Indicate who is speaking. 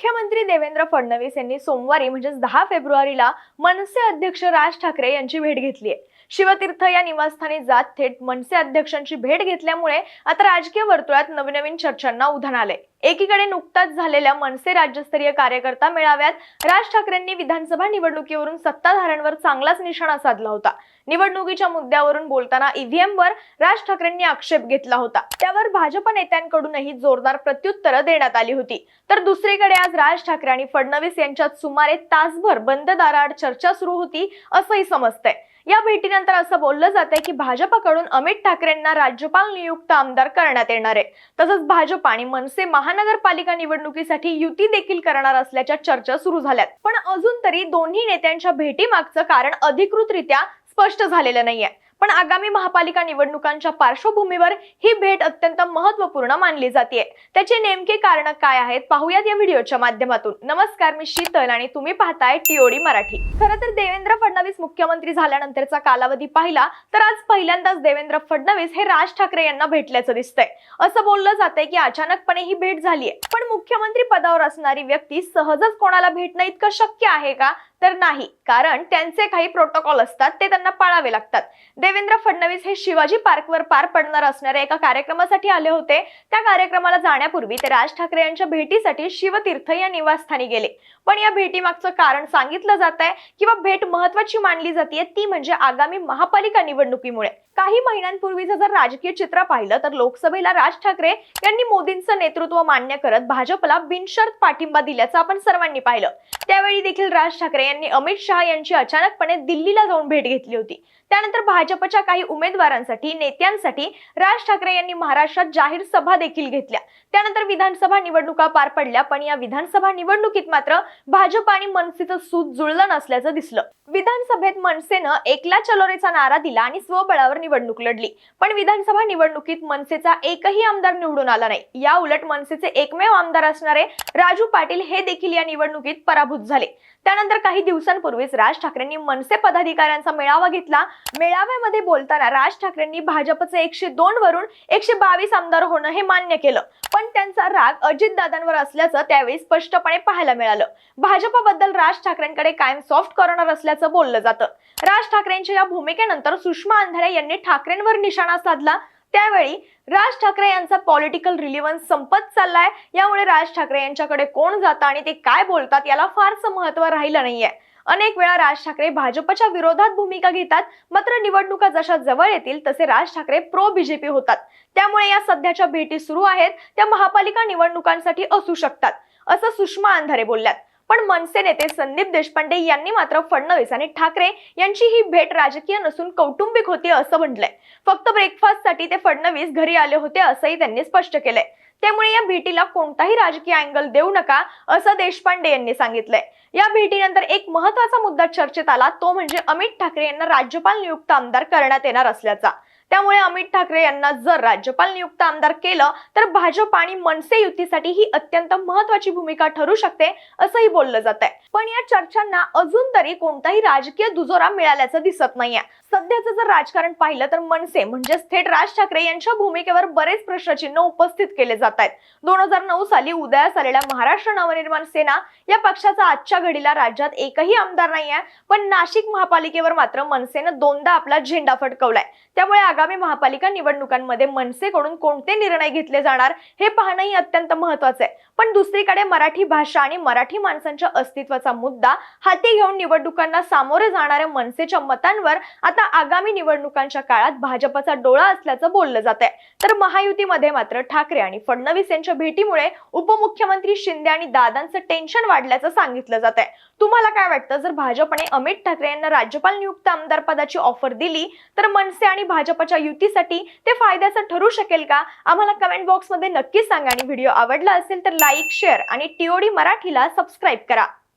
Speaker 1: मुख्यमंत्री देवेंद्र फडणवीस यांनी सोमवारी म्हणजेच दहा फेब्रुवारीला मनसे अध्यक्ष राज ठाकरे यांची भेट घेतली आहे. शिवतीर्थ या निवासस्थानी जात थेट मनसे अध्यक्षांची भेट घेतल्यामुळे आता राजकीय वर्तुळात नवनवीन चर्चांना उधाण आलंय. एकीकडे नुकताच झालेल्या मनसे राज्यस्तरीय कार्यकर्ता मेळाव्यात राज ठाकरेंनी विधानसभा निवडणुकीवरून सत्ताधाऱ्यांवर चांगलाच निशाणा साधला होता. निवडणुकीच्या मुद्द्यावरून बोलताना ईव्हीएम वर राज ठाकरेंनी आक्षेप घेतला होता. त्यावर भाजप नेत्यांकडूनही जोरदार प्रत्युत्तरं देण्यात आली होती. तर दुसरीकडे आज राज ठाकरे आणि फडणवीस यांच्यात सुमारे तासभर बंद दाराआड चर्चा सुरू होती असंही समजतंय. या भेटीनंतर असं बोललं जातंय की भाजपाकडून अमित ठाकरेंना राज्यपाल नियुक्त आमदार करण्यात येणार आहे. तसंच भाजप आणि मनसे महानगरपालिका निवडणुकीसाठी युती देखील करणार असल्याच्या चर्चा सुरू झाल्यात. पण अजून तरी दोन्ही नेत्यांच्या भेटीमागचं कारण अधिकृतरित्या स्पष्ट झालेलं नाहीये. पण आगामी महापालिका निवडणुकांच्या पार्श्वभूमीवर ही भेट अत्यंत महत्त्वपूर्ण मानली जाते त्याचे नेमके कारण काय आहेत पाहूयात या व्हिडिओच्या माध्यमातून. नमस्कार मी शीतल आणि तुम्ही पाहताय टीओडी मराठी. खरं तर देवेंद्र फडणवीस मुख्यमंत्री झाल्यानंतरचा कालावधी पाहिला तर आज पहिल्यांदाच देवेंद्र फडणवीस हे राज ठाकरे यांना भेटल्याचं दिसतंय. असं बोललं जातंय की अचानकपणे ही भेट झालीय. पण मुख्यमंत्री पदावर असणारी व्यक्ती सहजच कोणाला भेटणं इतकं शक्य आहे का? तर नाही कारण त्यांचे काही प्रोटोकॉल असतात ते त्यांना पाळावे लागतात. देवेंद्र फडणवीस हे शिवाजी पार्कवर पार पडणार असणाऱ्या एका कार्यक्रमासाठी आले होते. त्या कार्यक्रमाला जाण्यापूर्वी ते राज ठाकरे यांच्या भेटीसाठी शिवतीर्थ या निवासस्थानी गेले. पण या भेटीमागचं कारण सांगितलं जात आहे किंवा भेट महत्वाची मानली जाते ती म्हणजे आगामी महापालिका निवडणुकीमुळे. काही महिन्यांपूर्वीचं जर राजकीय चित्र पाहिलं तर लोकसभेला राज ठाकरे यांनी मोदींचं नेतृत्व मान्य करत भाजपला बिनशर्त पाठिंबा दिल्याचं आपण सर्वांनी पाहिलं. त्यावेळी देखील राज ठाकरे यांनी अमित शहा यांची अचानकपणे दिल्लीला जाऊन भेट घेतली होती. त्यानंतर भाजपच्या काही उमेदवारांसाठी नेत्यांसाठी राज ठाकरे यांनी महाराष्ट्रात जाहीर सभा देखील घेतल्या. त्यानंतर विधानसभा निवडणुका पार पडल्या पण या विधानसभा निवडणुकीत मात्र भाजप आणि मनसेचं सूत जुळलं नसल्याचं दिसलं. विधानसभेत मनसेनं एकला चलोरेचा नारा दिला आणि स्वबळावर निवडणूक लढली. पण विधानसभा निवडणुकीत मनसेचा एकही आमदार निवडून आला नाही. या उलट मनसेचे एकमेव आमदार असणारे राजू पाटील हे देखील या निवडणुकीत पराभूत झाले. त्यानंतर काही दिवसांपूर्वीच राज ठाकरेंनी मनसे पदाधिकाऱ्यांचा मेळावा घेतला. मेळाव्यामध्ये बोलताना राज ठाकरेंनी भाजपचे एकशे दोन वरून एकशे बावीस आमदार होणं हे मान्य केलं. पण त्यांचा राग अजित दादांवर असल्याचं त्यावेळी स्पष्टपणे पाहायला मिळालं. भाजपबद्दल राज ठाकरेंकडे कायम सॉफ्ट करणार असल्याचं बोललं जातं. राज ठाकरेंच्या या भूमिकेनंतर सुषमा अंधारे यांनी ठाकरेंवर निशाणा साधला. त्यावेळी राज ठाकरे यांचा पॉलिटिकल रिलिव्हन्स संपत चाललाय. यामुळे राज ठाकरे यांच्याकडे कोण जातं आणि ते काय बोलतात याला फारसं महत्त्व राहिलं नाहीये. अनेक वेळा राज ठाकरे भाजपच्या विरोधात भूमिका घेतात मात्र निवडणुका जशा जवळ येतील तसे राज ठाकरे प्रो बीजेपी होतात. त्यामुळे या सध्याच्या भेटी सुरू आहेत त्या महापालिका निवडणुकांसाठी असू शकतात असं सुषमा अंधारे बोलल्यात. पण मनसे नेते संदीप देशपांडे यांनी मात्र फडणवीस आणि ठाकरे यांची ही भेट राजकीय नसून कौटुंबिक होती असं म्हटलंय. फक्त ब्रेकफास्टसाठी ते फडणवीस घरी आले होते असंही त्यांनी स्पष्ट केलंय. त्यामुळे या भेटीला कोणताही राजकीय अँगल देऊ नका असं देशपांडे यांनी सांगितलंय. या भेटीनंतर एक महत्त्वाचा मुद्दा चर्चेत आला तो म्हणजे अमित ठाकरे यांना राज्यपाल नियुक्त आमदार करण्यात येणार असल्याचा. त्यामुळे अमित ठाकरे यांना जर राज्यपाल नियुक्त आमदार केलं तर भाजप आणि मनसे युतीसाठी ही अत्यंत महत्वाची भूमिका ठरू शकते असंही बोललं जात आहे पण या चर्चांना अजून तरी कोणताही राजकीय दुजोरा मिळाल्याचं दिसत नाहीये. सध्याचं जर राजकारण पाहिलं तर मनसे म्हणजेच थेट राज ठाकरे यांच्या भूमिकेवर बरेच प्रश्नचिन्ह उपस्थित केले जात आहेत दोन हजार नऊ साली उदयास आलेल्या महाराष्ट्र नवनिर्माण सेना या पक्षाचा आजच्या घडीला राज्यात एकही आमदार नाहीये पण नाशिक महापालिकेवर मात्र मनसेनं दोनदा आपला झेंडा फडकवलाय. त्यामुळे आगामी महापालिका निवडणुकांमध्ये मनसेकडून कोणते निर्णय घेतले जाणार हे पाहणंही अत्यंत महत्वाचं आहे. पण दुसरीकडे मराठी भाषा आणि मराठी माणसांच्या अस्तित्वाचा मुद्दा हाती घेऊन निवडणुकांना सामोरे जाणाऱ्या मनसेच्या मतांवर आता आगामी निवडणुकांच्या काळात भाजपचा डोळा असल्याचं बोललं जात आहे तर महायुतीमध्ये मात्र ठाकरे आणि फडणवीस यांच्या भेटीमुळे उपमुख्यमंत्री शिंदे आणि दादांचं टेन्शन वाढल्याचं सांगितलं जात आहे तुम्हाला काय वाटतं? जर भाजपने अमित ठाकरे यांना राज्यपाल नियुक्त आमदार पदाची ऑफर दिली तर मनसे आणि भाजपच्या युतीसाठी ते फायद्याचं ठरू शकेल का? आम्हाला कमेंट बॉक्समध्ये नक्की सांगा आणि व्हिडिओ आवडला असेल तर लाईक शेअर आणि टीओडी मराठीला सबस्क्राईब करा.